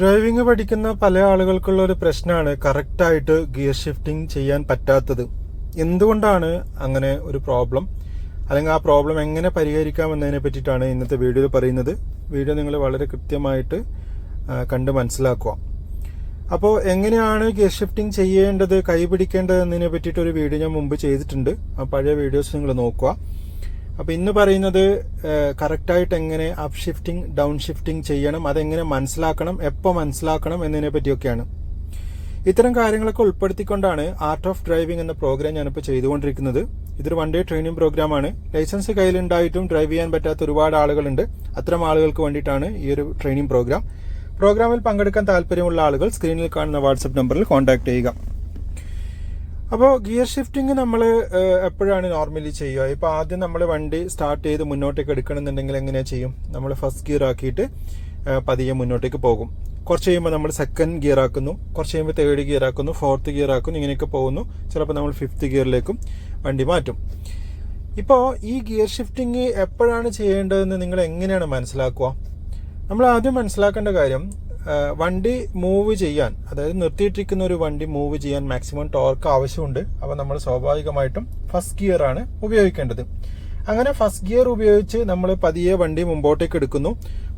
Driving പഠിക്കുന്ന പല ആളുകൾക്കുള്ള ഒരു പ്രശ്നമാണ് കറക്റ്റായിട്ട് ഗിയർ ഷിഫ്റ്റിംഗ് ചെയ്യാൻ പറ്റാത്തത്. എന്തുകൊണ്ടാണ് അങ്ങനെ ഒരു പ്രോബ്ലം അല്ലെങ്കിൽ ആ പ്രോബ്ലം എങ്ങനെ പരിഹരിക്കാം എന്നതിനെ പറ്റിയിട്ടാണ് ഇന്നത്തെ വീഡിയോയിൽ പറയുന്നത്. വീഡിയോ നിങ്ങൾ വളരെ കൃത്യമായിട്ട് കണ്ട് മനസ്സിലാക്കുക. അപ്പോൾ എങ്ങനെയാണ് ഗിയർ ഷിഫ്റ്റിംഗ് ചെയ്യേണ്ടത് കൈപിടിക്കേണ്ടത് എന്നതിനെ പറ്റിയിട്ട് ഒരു വീഡിയോ ഞാൻ മുമ്പ് ചെയ്തിട്ടുണ്ട്. ആ പഴയ വീഡിയോസ് നിങ്ങൾ നോക്കുക. അപ്പോൾ ഇന്ന് പറയുന്നത് കറക്റ്റായിട്ട് എങ്ങനെ അപ്പ് ഷിഫ്റ്റിംഗ് ഡൗൺ ഷിഫ്റ്റിംഗ് ചെയ്യണം അതെങ്ങനെ മനസ്സിലാക്കണം എപ്പോൾ മനസ്സിലാക്കണം എന്നതിനെ പറ്റിയൊക്കെയാണ്. ഇത്തരം കാര്യങ്ങളൊക്കെ ഉൾപ്പെടുത്തിക്കൊണ്ടാണ് ആർട്ട് ഓഫ് ഡ്രൈവിംഗ് എന്ന പ്രോഗ്രാം ഞാനിപ്പോൾ ചെയ്തുകൊണ്ടിരിക്കുന്നത്. ഇതൊരു വൺ ഡേ ട്രെയിനിങ് പ്രോഗ്രാമാണ് ലൈസൻസ് കയ്യിലുണ്ടായിട്ടും ഡ്രൈവ് ചെയ്യാൻ പറ്റാത്ത ഒരുപാട് ആളുകളുണ്ട്. അത്തരം ആളുകൾക്ക് വേണ്ടിയിട്ടാണ് ഈ ഒരു ട്രെയിനിങ് പ്രോഗ്രാം പ്രോഗ്രാമിൽ പങ്കെടുക്കാൻ താല്പര്യമുള്ള ആളുകൾ സ്ക്രീനിൽ കാണുന്ന വാട്സപ്പ് നമ്പറിൽ കോൺടാക്ട് ചെയ്യുക. അപ്പോൾ ഗിയർ ഷിഫ്റ്റിംഗ് നമ്മൾ എപ്പോഴാണ് നോർമലി ചെയ്യുക? ഇപ്പോൾ ആദ്യം നമ്മൾ വണ്ടി സ്റ്റാർട്ട് ചെയ്ത് മുന്നോട്ടേക്ക് എടുക്കണമെന്നുണ്ടെങ്കിൽ എങ്ങനെയാണ് ചെയ്യും? നമ്മൾ ഫസ്റ്റ് ഗിയർ ആക്കിയിട്ട് പതിയെ മുന്നോട്ടേക്ക് പോകും. കുറച്ച് കഴിയുമ്പോൾ നമ്മൾ സെക്കൻഡ് ഗിയർ ആക്കുന്നു. കുറച്ച് കഴിയുമ്പോൾ തേർഡ് ഗിയർ ആക്കുന്നു. ഫോർത്ത് ഗിയർ ആക്കുന്നു. ഇങ്ങനെയൊക്കെ പോകുന്നു. ചിലപ്പോൾ നമ്മൾ ഫിഫ്ത്ത് ഗിയറിലേക്കും വണ്ടി മാറ്റും. ഇപ്പോൾ ഈ ഗിയർ ഷിഫ്റ്റിംഗ് എപ്പോഴാണ് ചെയ്യേണ്ടതെന്ന് നിങ്ങൾ എങ്ങനെയാണ് മനസ്സിലാക്കുക? നമ്മൾ ആദ്യം മനസ്സിലാക്കേണ്ട കാര്യം വണ്ടി മൂവ് ചെയ്യാൻ അതായത് നിർത്തിയിട്ടിരിക്കുന്ന ഒരു വണ്ടി മൂവ് ചെയ്യാൻ മാക്സിമം ടോർക്ക് ആവശ്യമുണ്ട്. അപ്പോൾ നമ്മൾ സ്വാഭാവികമായിട്ടും ഫസ്റ്റ് ഗിയർ ആണ് ഉപയോഗിക്കേണ്ടത്. അങ്ങനെ ഫസ്റ്റ് ഗിയർ ഉപയോഗിച്ച് നമ്മൾ പതിയെ വണ്ടി മുമ്പോട്ടേക്ക് എടുക്കുന്നു.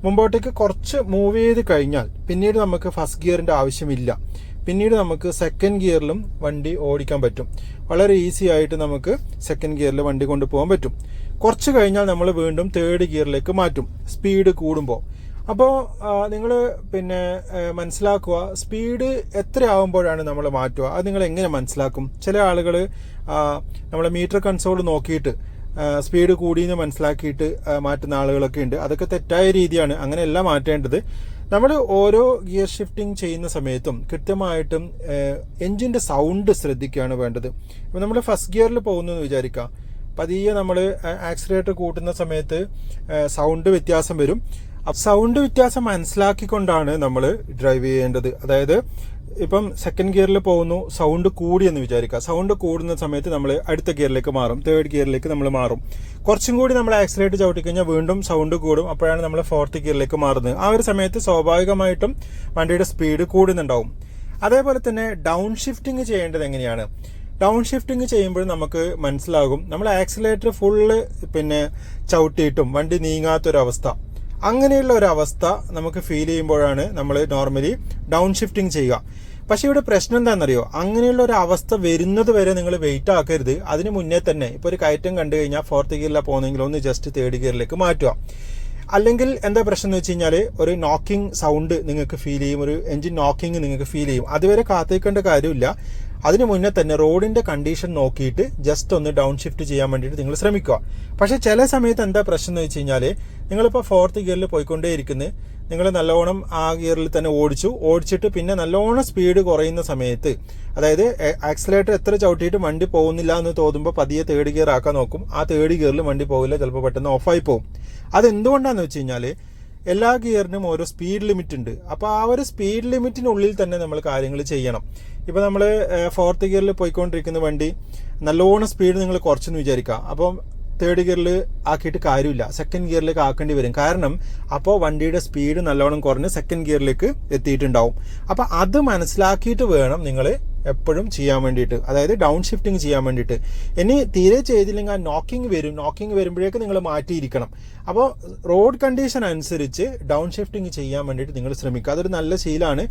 മുമ്പോട്ടേക്ക് കുറച്ച് മൂവ് ചെയ്ത് കഴിഞ്ഞാൽ പിന്നീട് നമുക്ക് ഫസ്റ്റ് ഗിയറിന്റെ ആവശ്യമില്ല. പിന്നീട് നമുക്ക് സെക്കൻഡ് ഗിയറിലും വണ്ടി ഓടിക്കാൻ പറ്റും. വളരെ ഈസി ആയിട്ട് നമുക്ക് സെക്കൻഡ് ഗിയറിൽ വണ്ടി കൊണ്ടുപോകാൻ പറ്റും. കുറച്ച് കഴിഞ്ഞാൽ നമ്മൾ വീണ്ടും തേർഡ് ഗിയറിലേക്ക് മാറ്റും. സ്പീഡ് കൂടുമ്പോൾ. അപ്പോൾ നിങ്ങൾ പിന്നെ മനസ്സിലാക്കുക സ്പീഡ് എത്രയാവുമ്പോഴാണ് നമ്മൾ മാറ്റുക? അത് നിങ്ങൾ എങ്ങനെ മനസ്സിലാക്കും? ചില ആളുകൾ നമ്മളെ മീറ്റർ കൺസോൾ നോക്കിയിട്ട് സ്പീഡ് കൂടിയെന്ന് മനസ്സിലാക്കിയിട്ട് മാറ്റുന്ന ആളുകളൊക്കെ ഉണ്ട്. അതൊക്കെ തെറ്റായ രീതിയാണ്. അങ്ങനെയല്ല മാറ്റേണ്ടത്. നമ്മൾ ഓരോ ഗിയർ ഷിഫ്റ്റിംഗ് ചെയ്യുന്ന സമയത്തും കൃത്യമായിട്ടും എഞ്ചിന്റെ സൗണ്ട് ശ്രദ്ധിക്കുകയാണ് വേണ്ടത്. അപ്പോൾ നമ്മൾ ഫസ്റ്റ് ഗിയറിൽ പോകുന്നു എന്ന് വിചാരിക്കാം. പതിയെ നമ്മൾ ആക്സിലേറ്റർ കൂട്ടുന്ന സമയത്ത് സൗണ്ട് വ്യത്യാസം വരും. സൗണ്ട് വ്യത്യാസം മനസ്സിലാക്കിക്കൊണ്ടാണ് നമ്മൾ ഡ്രൈവ് ചെയ്യേണ്ടത്. അതായത് ഇപ്പം സെക്കൻഡ് ഗിയറിൽ പോകുന്നു സൗണ്ട് കൂടി എന്ന് വിചാരിക്കുക. സൗണ്ട് കൂടുന്ന സമയത്ത് നമ്മൾ അടുത്ത ഗിയറിലേക്ക് മാറും തേർഡ് ഗിയറിലേക്ക് നമ്മൾ മാറും. കുറച്ചും കൂടി നമ്മൾ ആക്സിലേറ്റ് ചവിട്ടി കഴിഞ്ഞാൽ വീണ്ടും സൗണ്ട് കൂടും. അപ്പോഴാണ് നമ്മൾ ഫോർത്ത് ഗിയറിലേക്ക് മാറുന്നത്. ആ ഒരു സമയത്ത് സ്വാഭാവികമായിട്ടും വണ്ടിയുടെ സ്പീഡ് കൂടുന്നുണ്ടാവും. അതേപോലെ തന്നെ ഡൗൺ ഷിഫ്റ്റിംഗ് ചെയ്യേണ്ടത് എങ്ങനെയാണ്? ഡൗൺ ഷിഫ്റ്റിംഗ് ചെയ്യുമ്പോൾ നമുക്ക് മനസ്സിലാകും. നമ്മൾ ആക്സിലേറ്റർ ഫുള്ള് പിന്നെ ചവിട്ടിയിട്ടും വണ്ടി നീങ്ങാത്തൊരവസ്ഥ. അങ്ങനെയുള്ള ഒരു അവസ്ഥ നമുക്ക് ഫീൽ ചെയ്യുമ്പോഴാണ് നമ്മൾ നോർമലി ഡൗൺ ഷിഫ്റ്റിംഗ് ചെയ്യുക. പക്ഷെ ഇവിടെ പ്രശ്നം എന്താണെന്നറിയോ? അങ്ങനെയുള്ള ഒരു അവസ്ഥ വരുന്നത് വരെ നിങ്ങൾ വെയിറ്റ് ആക്കരുത്. അതിന് മുന്നേ തന്നെ ഇപ്പോൾ ഒരു കയറ്റം കണ്ടു കഴിഞ്ഞാൽ ഫോർത്ത് ഗിയറിലാണ് പോകുന്നെങ്കിൽ ഒന്ന് ജസ്റ്റ് തേർഡ് ഗിയറിലേക്ക് മാറ്റുക. അല്ലെങ്കിൽ എന്താ പ്രശ്നം എന്ന് വെച്ച് കഴിഞ്ഞാൽ ഒരു നോക്കിംഗ് സൗണ്ട് നിങ്ങൾക്ക് ഫീൽ ചെയ്യും ഒരു എൻജിൻ നോക്കിംഗ് നിങ്ങൾക്ക് ഫീൽ ചെയ്യും. അതുവരെ കാത്തിരിക്കേണ്ട കാര്യമില്ല. അതിന് മുന്നേ തന്നെ റോഡിന്റെ കണ്ടീഷൻ നോക്കിയിട്ട് ജസ്റ്റ് ഒന്ന് ഡൗൺ ഷിഫ്റ്റ് ചെയ്യാൻ വേണ്ടിയിട്ട് നിങ്ങൾ ശ്രമിക്കുക. പക്ഷേ ചില സമയത്ത് എന്താ പ്രശ്നം എന്ന് വെച്ച് കഴിഞ്ഞാൽ നിങ്ങളിപ്പോൾ ഫോർത്ത് ഗിയറിൽ പോയിക്കൊണ്ടേയിരിക്കുന്നത് നിങ്ങൾ നല്ലോണം ആ ഗിയറിൽ തന്നെ ഓടിച്ചു ഓടിച്ചിട്ട് പിന്നെ നല്ലോണം സ്പീഡ് കുറയുന്ന സമയത്ത് അതായത് ആക്സിലേറ്റർ എത്ര ചവിട്ടിയിട്ട് വണ്ടി പോകുന്നില്ല എന്ന് തോന്നുമ്പോൾ പതിയെ തേർഡ് ഗിയർ ആക്കാൻ നോക്കും. ആ തേർഡ് ഗിയറിൽ വണ്ടി പോകില്ല ചിലപ്പോൾ പെട്ടെന്ന് ഓഫായി പോകും അതെന്തുകൊണ്ടാന്ന് വെച്ച് കഴിഞ്ഞാൽ എല്ലാ ഗിയറിനും ഓരോ സ്പീഡ് ലിമിറ്റ് ഉണ്ട്. അപ്പോൾ ആ ഒരു സ്പീഡ് ലിമിറ്റിനുള്ളിൽ തന്നെ നമ്മൾ കാര്യങ്ങൾ ചെയ്യണം. ഇപ്പോൾ നമ്മൾ ഫോർത്ത് ഗിയറിൽ പോയിക്കൊണ്ടിരിക്കുന്ന വണ്ടി നല്ലോണം സ്പീഡ് നിങ്ങൾ കുറച്ചെന്ന് വിചാരിക്കുക. അപ്പം തേർഡ് ഗിയറിൽ ആക്കിയിട്ട് കാര്യമില്ല. സെക്കൻഡ് ഗിയറിലേക്ക് ആക്കേണ്ടി വരും. കാരണം അപ്പോൾ വണ്ടിയുടെ സ്പീഡ് നല്ലോണം കുറഞ്ഞ് സെക്കൻഡ് ഗിയറിലേക്ക് എത്തിയിട്ടുണ്ടാവും. അപ്പോൾ അത് മനസ്സിലാക്കിയിട്ട് വേണം നിങ്ങൾ എപ്പോഴും ചെയ്യാൻ വേണ്ടിയിട്ട് അതായത് ഡൗൺ ഷിഫ്റ്റിംഗ് ചെയ്യാൻ വേണ്ടിയിട്ട്. ഇനി തീരെ ചെയ്തില്ലെങ്കിൽ ആ നോക്കിംഗ് വരും. നോക്കിംഗ് വരുമ്പോഴേക്ക് നിങ്ങൾ മാറ്റിയിരിക്കണം. അപ്പോൾ റോഡ് കണ്ടീഷൻ അനുസരിച്ച് ഡൗൺ ഷിഫ്റ്റിംഗ് ചെയ്യാൻ വേണ്ടിയിട്ട് നിങ്ങൾ ശ്രമിക്കുക. അതൊരു നല്ല ശീലമാണ്.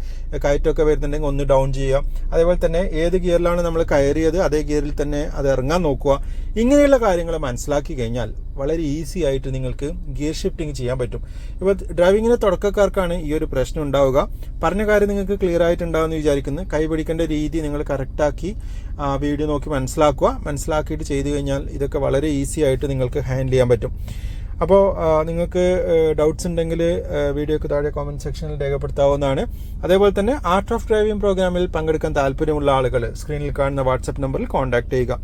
കയറ്റമൊക്കെ വരുന്നുണ്ടെങ്കിൽ ഒന്ന് ഡൗൺ ചെയ്യുക. അതേപോലെ തന്നെ ഏത് ഗിയറിലാണ് നമ്മൾ കയറിയത് അതേ ഗിയറിൽ തന്നെ അത് ഇറങ്ങാൻ നോക്കുക. ഇങ്ങനെയുള്ള കാര്യങ്ങൾ മനസ്സിലാക്കി കഴിഞ്ഞാൽ വളരെ ഈസി ആയിട്ട് നിങ്ങൾക്ക് ഗിയർ ഷിഫ്റ്റിംഗ് ചെയ്യാൻ പറ്റും. ഇപ്പോൾ ഡ്രൈവിങ്ങിന് തുടക്കക്കാർക്കാണ് ഈ ഒരു പ്രശ്നം ഉണ്ടാവുക. പറഞ്ഞ കാര്യം നിങ്ങൾക്ക് ക്ലിയർ ആയിട്ടുണ്ടാവുമെന്ന് വിചാരിക്കുന്നു. കൈ പിടിക്കേണ്ട രീതി നിങ്ങൾ കറക്റ്റാക്കി വീഡിയോ നോക്കി മനസ്സിലാക്കുക. മനസ്സിലാക്കിയിട്ട് ചെയ്തു കഴിഞ്ഞാൽ ഇതൊക്കെ വളരെ ഈസി ആയിട്ട് നിങ്ങൾക്ക് ഹാൻഡിൽ ചെയ്യാൻ പറ്റും. അപ്പോൾ നിങ്ങൾക്ക് ഡൗട്ട്സ് ഉണ്ടെങ്കിൽ വീഡിയോക്ക് താഴെ കോമന്റ് സെക്ഷനിൽ രേഖപ്പെടുത്താവുന്നതാണ്. അതേപോലെ തന്നെ ആർട്ട് ഓഫ് ഡ്രൈവിംഗ് പ്രോഗ്രാമിൽ പങ്കെടുക്കാൻ താല്പര്യമുള്ള ആളുകൾ സ്ക്രീനിൽ കാണുന്ന വാട്സപ്പ് നമ്പറിൽ കോൺടാക്ട് ചെയ്യുക.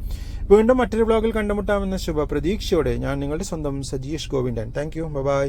വീണ്ടും മറ്റൊരു ബ്ലോഗിൽ കണ്ടുമുട്ടാമെന്ന ശുഭ പ്രതീക്ഷയോടെ ഞാൻ നിങ്ങളുടെ സ്വന്തം Sajeesh Govindan. Thank you bye